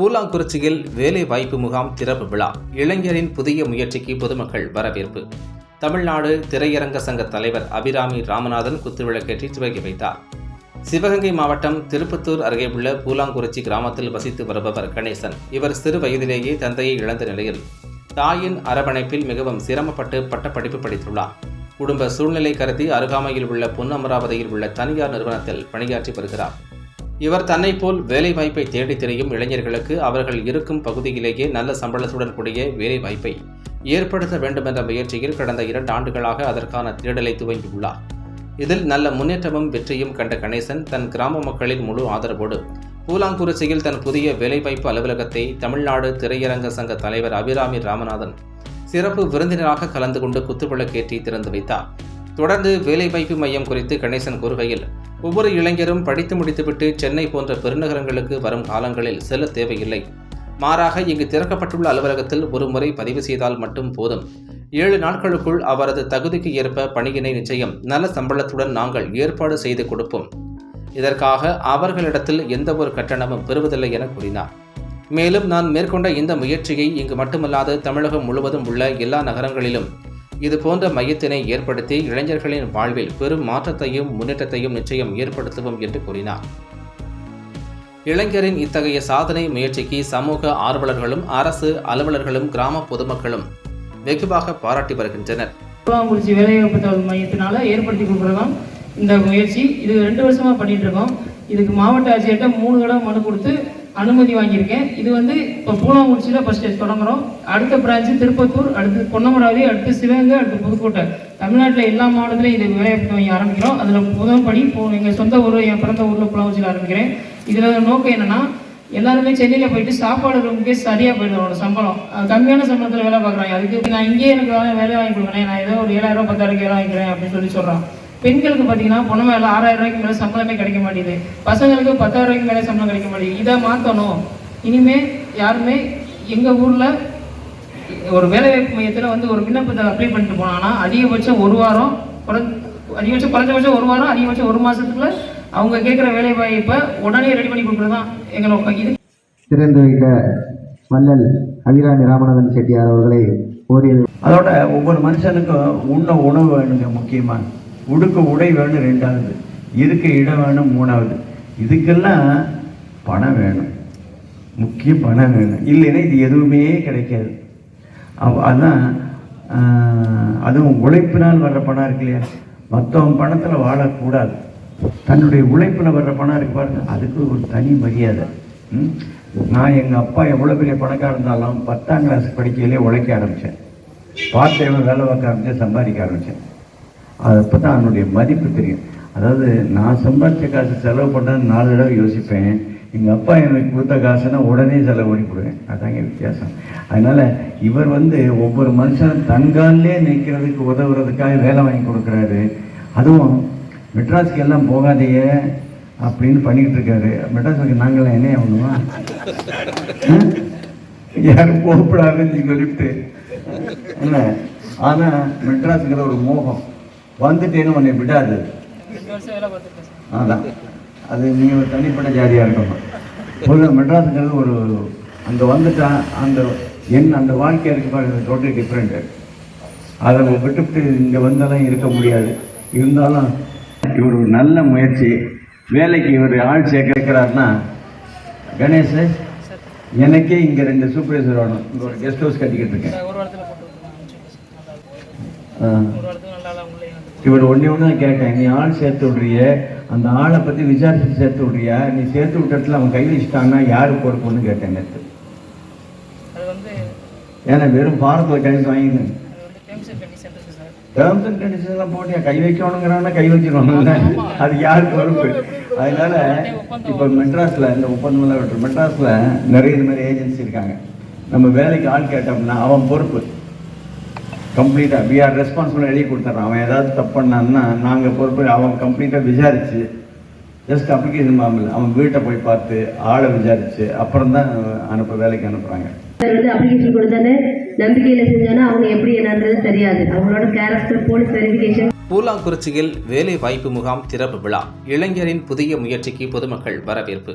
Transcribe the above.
பூலாங்குறிச்சியில் வேலை வாய்ப்பு முகாம் திறப்பு விழா. இளைஞரின் புதிய முயற்சிக்கு பொதுமக்கள் வரவேற்பு. தமிழ்நாடு திரையரங்க சங்க தலைவர் அபிராமி ராமநாதன் குத்துவிளக்கேற்றி துவக்கி வைத்தார். சிவகங்கை மாவட்டம் திருப்பத்தூர் அருகே உள்ள பூலாங்குறிச்சி கிராமத்தில் வசித்து வருபவர் கணேசன். இவர் சிறு வயதிலேயே தந்தையை இழந்த நிலையில் தாயின் அரவணைப்பில் மிகவும் சிரமப்பட்டு பட்டப்படிப்பு படித்துள்ளார். குடும்ப சூழ்நிலை கருதி அருகாமையில் உள்ள பொன்னமராவதியில் உள்ள தனியார் நிறுவனத்தில் பணியாற்றி வருகிறார். இவர் தன்னை போல் வேலைவாய்ப்பை தேடித் திரியும் இளைஞர்களுக்கு அவர்கள் இருக்கும் பகுதியிலேயே நல்ல சம்பளத்துடன் கூடிய வேலைவாய்ப்பை ஏற்படுத்த வேண்டும் என்ற முயற்சியில் கடந்த இரண்டு ஆண்டுகளாக அதற்கான தேடலை துவங்கியுள்ளார். இதில் நல்ல முன்னேற்றமும் வெற்றியும் கண்ட கணேசன் தன் கிராம மக்களின் முழு ஆதரவோடு பூலாங்குறிச்சியில் தன் புதிய வேலைவாய்ப்பு அலுவலகத்தை தமிழ்நாடு திரையரங்க சங்க தலைவர் அபிராமி ராமநாதன் சிறப்பு விருந்தினராக கலந்து கொண்டு குத்துவிளக்கேற்றி திறந்து வைத்தார். தொடர்ந்து வேலைவாய்ப்பு மையம் குறித்து கணேசன் கூறுகையில் ஒவ்வொரு இளைஞரும் படித்து முடித்துவிட்டு சென்னை போன்ற பெருநகரங்களுக்கு வரும் காலங்களில் செல்ல தேவையில்லை. மாறாக இங்கு திறக்கப்பட்டுள்ள அலுவலகத்தில் ஒரு முறை பதிவு செய்தால் மட்டும் போதும். ஏழு நாட்களுக்குள் அவரது தகுதிக்கு ஏற்ப பணியினை நிச்சயம் நல்ல சம்பளத்துடன் நாங்கள் ஏற்பாடு செய்து கொடுப்போம். இதற்காக அவர்களிடத்தில் எந்த ஒரு கட்டணமும் பெறுவதில்லை என கூறினார். மேலும் நான் மேற்கொண்ட இந்த முயற்சியை இங்கு மட்டுமல்லாது தமிழகம் முழுவதும் உள்ள எல்லா நகரங்களிலும் இது போன்ற மையத்தினை ஏற்படுத்தி இளைஞர்களின் வாழ்வில் பெரும் மாற்றத்தையும் முன்னேற்றத்தையும் நிச்சயம் ஏற்படுத்துவோம் என்று கூறினார். இளைஞரின் இத்தகைய சாதனை முயற்சிக்கு சமூக ஆர்வலர்களும் அரசு அலுவலர்களும் கிராம பொதுமக்களும் வெகுவாக பாராட்டி வருகின்றனர். பூலாங்குறிச்சி வேலைவாய்ப்பு தகவல் மையத்தினால ஏற்படுத்தி கொடுக்குறதான் இந்த முயற்சி. இது ரெண்டு வருஷமா பண்ணிட்டு இருக்கோம். இதுக்கு மாவட்ட ஆட்சியர்கிட்ட மூணு தடவை மனு கொடுத்து அனுமதி வாங்கியிருக்கேன். இது வந்து இப்போ பூலாங்குறிச்சியில் ஃபஸ்ட்டு தொடங்குறோம். அடுத்த பிரான்ச்சு திருப்பத்தூர் அடுத்து பொன்னமராவதி அடுத்து சிவகங்கை அடுத்து புதுக்கோட்டை. தமிழ்நாட்டில் எல்லா மாவட்டத்திலையும் இது வேலைவாய்ப்பு வாங்கி ஆரம்பிக்கிறோம். அதில் முதல் படி இப்போ எங்கள் சொந்த ஊர் என் பிறந்த ஊரில் பூலாங்குறிச்சியில் ஆரம்பிக்கிறேன். இதில் நோக்கம் என்னென்னா எல்லாருமே சென்னையில் போயிட்டு சாப்பாடு ரூமுக்கே சரியாக போயிடும் அவரோட சம்பளம். கம்மியான சம்பளத்தில் வேலை பார்க்குறாங்க. அதுக்கு நான் இங்கேயே எனக்கு வேலை வேலை வாங்கி கொடுக்குறேன் நான் ஏதோ ஒரு ஏழாயிரம் பத்தாயிரம் வேலை வாங்கிக்கிறேன் அப்படின்னு சொல்லி சொல்கிறான் பெண்களுக்கு பார்த்தீங்கன்னா பொண்ணு மேலே ஆறாயிரம் ரூபாய்க்கு மேலே சம்பளமே கிடைக்க மாட்டேங்குது. பசங்களுக்கு பத்தாயிரம் ரூபாய்க்கு மேலே சம்பளம் கிடைக்க மாட்டேங்குது. இதை மாற்றணும் இனிமே யாருமே எங்கள் ஊரில் ஒரு வேலைவாய்ப்பு மையத்தில் வந்து ஒரு விண்ணப்பத்தை அப்ளை பண்ணிட்டு போனாங்கன்னா அதிகபட்சம் ஒரு வாரம் அதிகபட்சம் குறைஞ்சபட்சம் ஒரு வாரம் அதிகபட்சம் ஒரு மாதத்துக்குள்ள அவங்க கேட்குற வேலைவாய்ப்பை உடனே ரெடி பண்ணி கொடுக்குறது தான் எங்கள் இது திறந்து வைத்த வள்ளல் அபிராமி ராமநாதன் செட்டியார் அவர்களை ஓரிரு அதோட ஒவ்வொரு மனுஷனுக்கும் உண்ண உணவு வேணுங்க முக்கியமாக உடுக்க உடை வேணும் ரெண்டாவது. இருக்க இடம் வேணும் மூணாவது. இதுக்கெல்லாம் பணம் வேணும். முக்கிய பணம் வேணும். இல்லைன்னா இது எதுவுமே கிடைக்காது. அதான் அதுவும் உழைப்பினால் வர்ற பணம் இருக்கு இல்லையா? மற்றவங்க பணத்தில் வாழக்கூடாது. தன்னுடைய உழைப்பில் வர்ற பணம் இருக்கு பாருங்க. அதுக்கு ஒரு தனி மரியாதை. ம்? நான் எங்கள் அப்பா எவ்வளோ பெரிய பணக்கார இருந்தாலும் பத்தாம் கிளாஸ் படிக்கையிலே உழைக்க ஆரம்பித்தேன் பார்த்து எவ்வளோ வேலை பார்க்க ஆரம்பித்தேன் சம்பாதிக்க ஆரம்பித்தேன் அது அப்போ தான் அதனுடைய மதிப்பு தெரியும். அதாவது நான் சம்பாதிச்ச காசு செலவு பண்ண நாலு தடவை யோசிப்பேன். எங்கள் அப்பா எனக்கு கொடுத்த காசுனா உடனே செலவு பண்ணி கொடுவேன். அதாங்க வித்தியாசம். அதனால் இவர் வந்து ஒவ்வொரு மனுஷனும் தன்காலே நிற்கிறதுக்கு உதவுறதுக்காக வேலை வாங்கி கொடுக்குறாரு. அதுவும் மெட்ராஸ்க்கு எல்லாம் போகாதையே அப்படின்னு பண்ணிக்கிட்டு இருக்காரு. மெட்ராஸுக்கு நாங்களாம் என்ன ஆகணுமா? யாரும் போகக்கூடாதுன்னு சொல்லிவிட்டு. என்ன ஆனால் மெட்ராஸுங்கிற ஒரு மோகம். வந்துட்டேன்னு உன்னை விடாது. அதான். அது நீ ஒரு தனிப்பட்ட ஜாதியாக இருக்கணும்? ஒரு மெட்ராஸுங்கிறது ஒரு அங்கே வந்துட்டா அந்த என் அந்த வாழ்க்கை இருக்கு டோட்டலி டிஃப்ரெண்ட்டு அதை விட்டுவிட்டு இங்கே வந்தாலும் இருக்க முடியாது. இருந்தாலும் இவர் ஒரு நல்ல முயற்சி. வேலைக்கு இவர் ஆள் சேர்க்கிறாருன்னா கணேஷ் எனக்கே இங்கே ரெண்டு சூப்பர்வைசர் வேணும் இங்கே ஒரு கெஸ்ட் ஹவுஸ் கட்டிக்கிட்டு இருக்கேன் ஒரு வாரத்தில் போட்டு விட்டுருவாங்க தான் இவர் ஒண்ணே ஒன்று கேட்டேன் நீ ஆள் சேர்த்து விட்றிய? அந்த ஆளை பற்றி விசாரிச்சு சேர்த்து விட்றியா? நீ சேர்த்து விட்ட இடத்துல அவன் கை வச்சுட்டாங்கன்னா யாரு பொறுப்புன்னு கேட்டேன் நேற்று ஏன்னா வெறும் பாரத்தில் கைது வாங்கினு டேர்ம்ஸ் அண்ட் கண்டிஷன்லாம் போட்டியா? கை வைக்கணுங்கிறான்னா கை வச்சிடணும்ல அது யார் பொறுப்பு? அதனால இப்போ மெட்ராஸில் இந்த ஒப்பந்தமெல்லாம் மெட்ராஸில் நிறைய இது மாதிரி ஏஜென்சி இருக்காங்க. நம்ம வேலைக்கு ஆள் கேட்டோம்னா அவன் பொறுப்பு. கம்ப்ளீட்டாக வி ஆர் ரெஸ்பான்சிபிள் எழுதி கொடுத்துட்றான் அவன் ஏதாவது தப்பு பண்ணான்னா நாங்கள் பொறுப்பு அவன் கம்ப்ளீட்டாக விசாரிச்சு ஜஸ்ட் அப்ளிகேஷன் மாமல் அவன் வீட்டை போய் பார்த்து ஆளை விசாரிச்சு அப்புறம் தான் அனுப்ப வேலைக்கு அனுப்புகிறாங்க சார் வந்து அப்ளிகேஷன் கொடுத்தானே நம்பிக்கையில செஞ்சானா அவங்க எப்படி என்னன்றது தெரியாது. அவங்களோட கேரக்டர் போலீஸ் வெரிஃபிகேஷன் பூலாங்குறிச்சியில் வேலை வாய்ப்பு முகாம் திறப்பு விழா. இளைஞரின் புதிய முயற்சிக்கு பொதுமக்கள் வரவேற்பு.